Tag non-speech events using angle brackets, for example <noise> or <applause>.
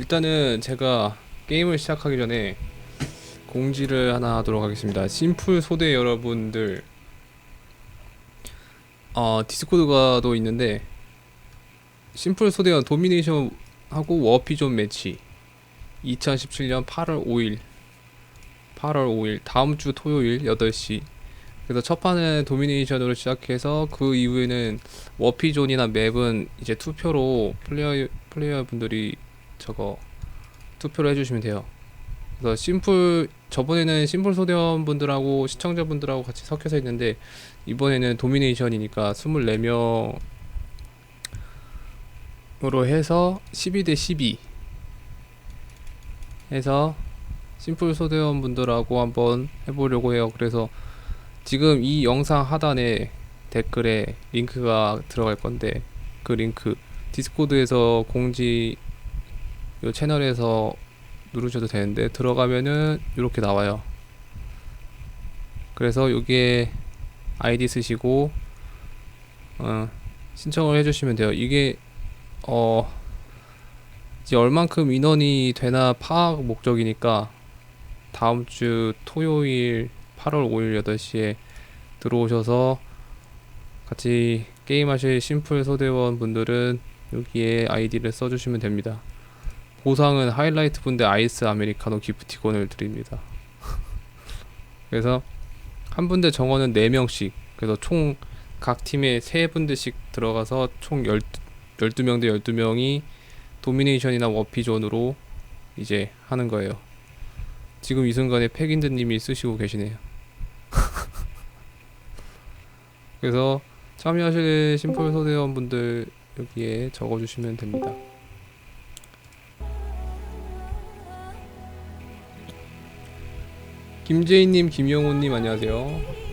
일단은 제가 게임을 시작하기 전에 공지를 하나 하도록 하겠습니다. 심플 소대 여러분들 어, 디스코드가도 있는데 심플 소대와 도미네이션 하고 워피존 매치 2017년 8월 5일 8월 5일 다음 주 토요일 8시 그래서 첫 판은 도미네이션으로 시작해서 그 이후에는 워피존이나 맵은 이제 투표로 플레이어 플레이어 분들이 저거 투표를 해주시면 돼요. 그래서 심플 저번에는 심플 소대원 분들하고 시청자 분들하고 같이 섞여서 했는데 이번에는 도미네이션이니까 24명으로 해서 12대 12 해서 심플 소대원 분들하고 한번 해보려고 해요. 그래서 지금 이 영상 하단에 댓글에 링크가 들어갈 건데 그 링크 디스코드에서 공지 요 채널에서 누르셔도 되는데 들어가면은 이렇게 나와요. 그래서 여기에 아이디 쓰시고 어, 신청을 해주시면 돼요. 이게 어 이제 얼만큼 인원이 되나 파악 목적이니까 다음 주 토요일 8월 5일 8시에 들어오셔서 같이 게임하실 심플 소대원 분들은 여기에 아이디를 써주시면 됩니다. 보상은 하이라이트 분대 아이스 아메리카노 기프티콘을 드립니다. <laughs> 그래서 한 분대 정원은 4명씩 그래서 총 각 팀에 3분대씩 들어가서 총 12, 12명 대 12명이 도미네이션이나 워피존으로 이제 하는 거예요. 지금 이 순간에 팩인드님이 쓰시고 계시네요. <laughs> 그래서 참여하실 심플 소대원분들 여기에 적어주시면 됩니다. 김재인님, 김영호님 안녕하세요.